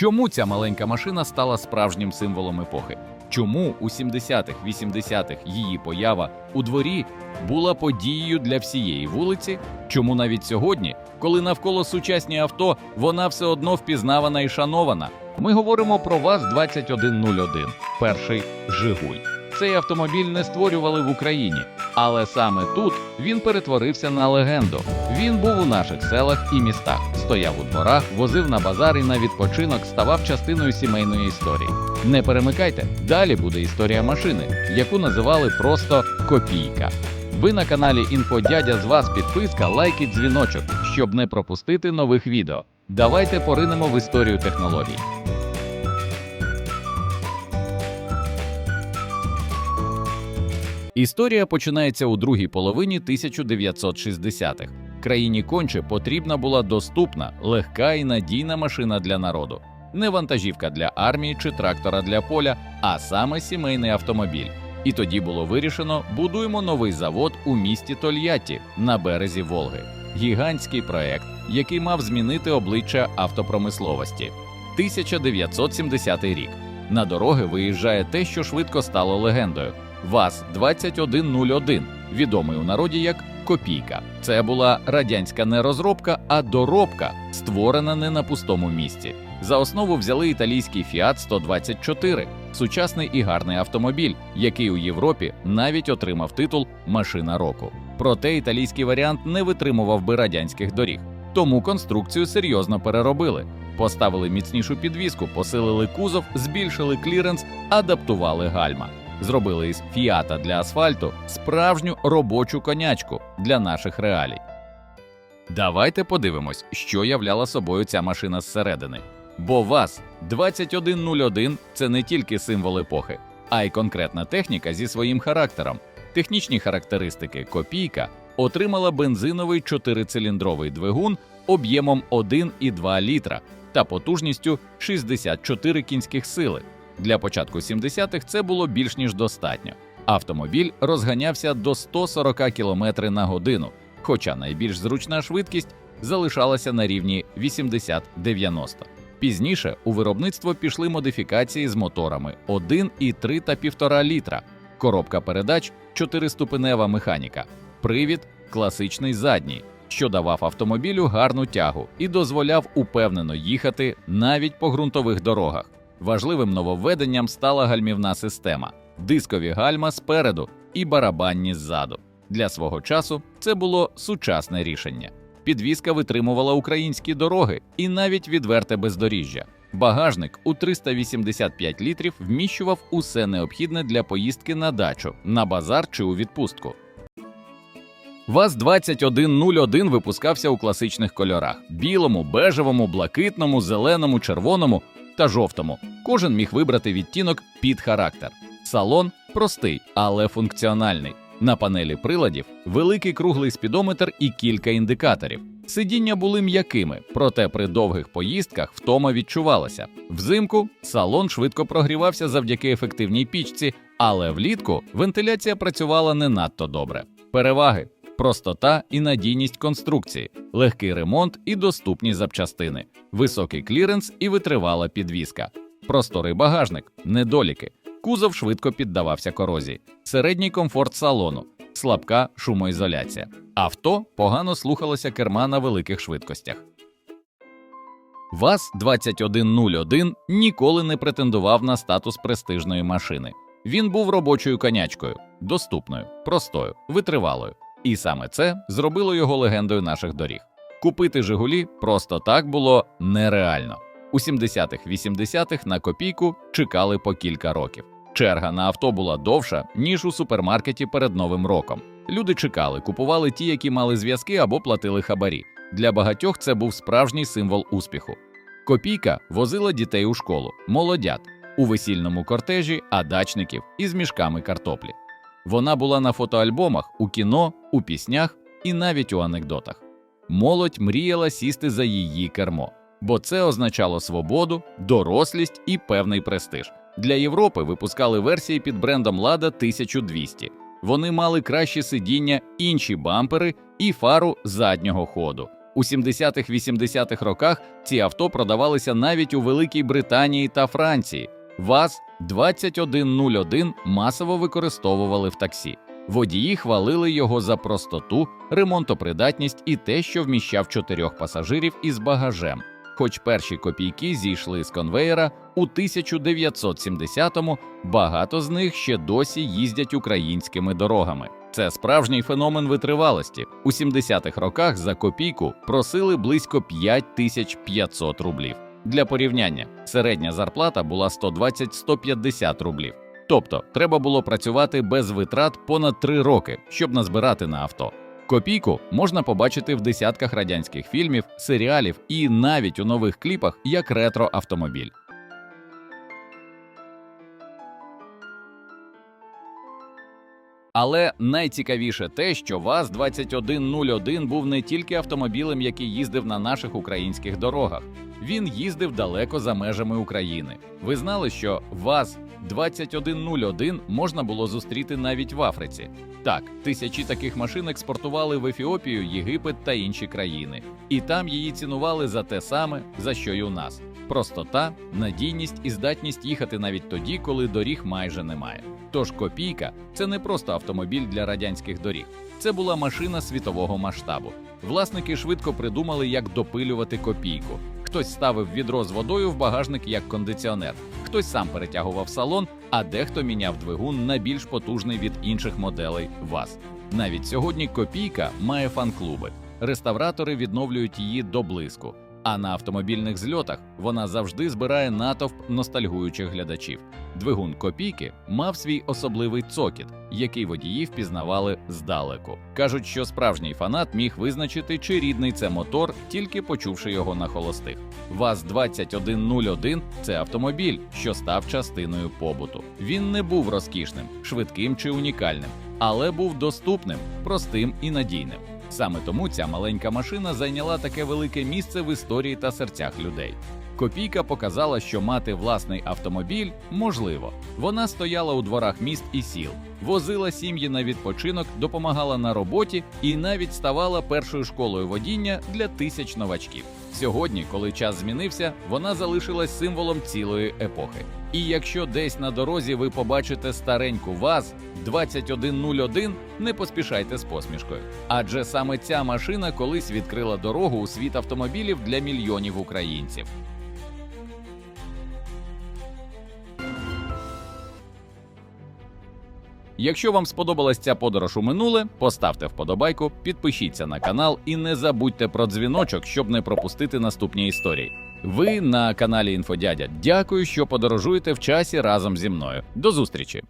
Чому ця маленька машина стала справжнім символом епохи? Чому у 70-х, 80-х її поява у дворі була подією для всієї вулиці? Чому навіть сьогодні, коли навколо сучасні авто, вона все одно впізнавана і шанована? Ми говоримо про ВАЗ-2101, перший Жигуль. Цей автомобіль не створювали в Україні, але саме тут він перетворився на легенду. Він був у наших селах і містах, стояв у дворах, возив на базар і на відпочинок, ставав частиною сімейної історії. Не перемикайте, далі буде історія машини, яку називали просто копійка. Ви на каналі Інфодядя з вас підписка, лайк і дзвіночок, щоб не пропустити нових відео. Давайте поринемо в історію технологій. Історія починається у другій половині 1960-х. Країні конче потрібна була доступна, легка і надійна машина для народу. Не вантажівка для армії чи трактора для поля, а саме сімейний автомобіль. І тоді було вирішено: будуємо новий завод у місті Тольятті на березі Волги. Гігантський проект, який мав змінити обличчя автопромисловості. 1970 рік. На дороги виїжджає те, що швидко стало легендою. ВАЗ-2101, відомий у народі як Копійка. Це була радянська не розробка, а доробка, створена не на пустому місці. За основу взяли італійський Fiat 124, сучасний і гарний автомобіль, який у Європі навіть отримав титул Машина року. Проте італійський варіант не витримував би радянських доріг, тому конструкцію серйозно переробили. Поставили міцнішу підвіску, посилили кузов, збільшили кліренс, адаптували гальма. Зробили із фіата для асфальту справжню робочу конячку для наших реалій. Давайте подивимось, що являла собою ця машина зсередини. Бо ВАЗ 2101 це не тільки символ епохи, а й конкретна техніка зі своїм характером. Технічні характеристики копійка отримала бензиновий чотирициліндровий двигун об'ємом 1,2 літра та потужністю 64 кінських сили. Для початку 70-х це було більш ніж достатньо. Автомобіль розганявся до 140 км на годину, хоча найбільш зручна швидкість залишалася на рівні 80-90. Пізніше у виробництво пішли модифікації з моторами 1,3 та 1,5 літра, коробка передач, чотириступенева механіка, привід класичний задній, що давав автомобілю гарну тягу і дозволяв упевнено їхати навіть по ґрунтових дорогах. Важливим нововведенням стала гальмівна система, дискові гальма спереду і барабанні ззаду. Для свого часу це було сучасне рішення. Підвізка витримувала українські дороги і навіть відверте бездоріжжя. Багажник у 385 літрів вміщував усе необхідне для поїздки на дачу, на базар чи у відпустку. ВАЗ-2101 випускався у класичних кольорах: білому, бежевому, блакитному, зеленому, червоному та жовтому. Кожен міг вибрати відтінок під характер. Салон простий, але функціональний. На панелі приладів великий круглий спідометр і кілька індикаторів. Сидіння були м'якими, проте при довгих поїздках втома відчувалася. Взимку салон швидко прогрівався завдяки ефективній пічці, але влітку вентиляція працювала не надто добре. Переваги простота і надійність конструкції, легкий ремонт і доступні запчастини, високий кліренс і витривала підвіска, просторий багажник, недоліки. Кузов швидко піддавався корозії, середній комфорт салону, слабка шумоізоляція. Авто погано слухалося керма на великих швидкостях. ВАЗ-2101 ніколи не претендував на статус престижної машини. Він був робочою конячкою, доступною, простою, витривалою. І саме це зробило його легендою наших доріг. Купити Жигулі просто так було нереально. У 70-х-80-х на копійку чекали по кілька років. Черга на авто була довша, ніж у супермаркеті перед Новим роком. Люди чекали, купували ті, які мали зв'язки або платили хабарі. Для багатьох це був справжній символ успіху. Копійка возила дітей у школу, молодят, у весільному кортежі, а дачників із мішками картоплі. Вона була на фотоальбомах, у кіно, у піснях і навіть у анекдотах. Молодь мріяла сісти за її кермо, бо це означало свободу, дорослість і певний престиж. Для Європи випускали версії під брендом Лада 1200. Вони мали кращі сидіння, інші бампери і фару заднього ходу. У 70-80-х роках ці авто продавалися навіть у Великій Британії та Франції. ВАЗ-2101 масово використовували в таксі. Водії хвалили його за простоту, ремонтопридатність і те, що вміщав чотирьох пасажирів із багажем. Хоч перші копійки зійшли з конвеєра у 1970-му, багато з них ще досі їздять українськими дорогами. Це справжній феномен витривалості. У 70-х роках за копійку просили близько 5500 рублів. Для порівняння, середня зарплата була 120-150 рублів. Тобто треба було працювати без витрат понад 3 роки, щоб назбирати на авто. Копійку можна побачити в десятках радянських фільмів, серіалів і навіть у нових кліпах як ретро-автомобіль. Але найцікавіше те, що ВАЗ-2101 був не тільки автомобілем, який їздив на наших українських дорогах. Він їздив далеко за межами України. Ви знали, що ВАЗ-2101 можна було зустріти навіть в Африці. Так, тисячі таких машин експортували в Ефіопію, Єгипет та інші країни, і там її цінували за те саме, за що й у нас: простота, надійність і здатність їхати навіть тоді, коли доріг майже немає. Тож копійка це не просто автомобіль для радянських доріг, це була машина світового масштабу. Власники швидко придумали, як допилювати копійку. Хтось ставив відро з водою в багажник як кондиціонер, хтось сам перетягував салон, а дехто міняв двигун на більш потужний від інших моделей ВАЗ. Навіть сьогодні копійка має фан-клуби. Реставратори відновлюють її до блиску. А на автомобільних зльотах вона завжди збирає натовп ностальгуючих глядачів. Двигун копійки мав свій особливий цокіт, який водії впізнавали здалеку. Кажуть, що справжній фанат міг визначити, чи рідний це мотор, тільки почувши його на холостих. ВАЗ-2101 – це автомобіль, що став частиною побуту. Він не був розкішним, швидким чи унікальним, але був доступним, простим і надійним. Саме тому ця маленька машина зайняла таке велике місце в історії та серцях людей. Копійка показала, що мати власний автомобіль можливо. Вона стояла у дворах міст і сіл, возила сім'ї на відпочинок, допомагала на роботі і навіть ставала першою школою водіння для тисяч новачків. Сьогодні, коли час змінився, вона залишилась символом цілої епохи. І якщо десь на дорозі ви побачите стареньку ВАЗ 2101, не поспішайте з посмішкою. Адже саме ця машина колись відкрила дорогу у світ автомобілів для мільйонів українців. Якщо вам сподобалась ця подорож у минуле, поставте вподобайку, підпишіться на канал і не забудьте про дзвіночок, щоб не пропустити наступні історії. Ви на каналі Інфодядя. Дякую, що подорожуєте в часі разом зі мною. До зустрічі!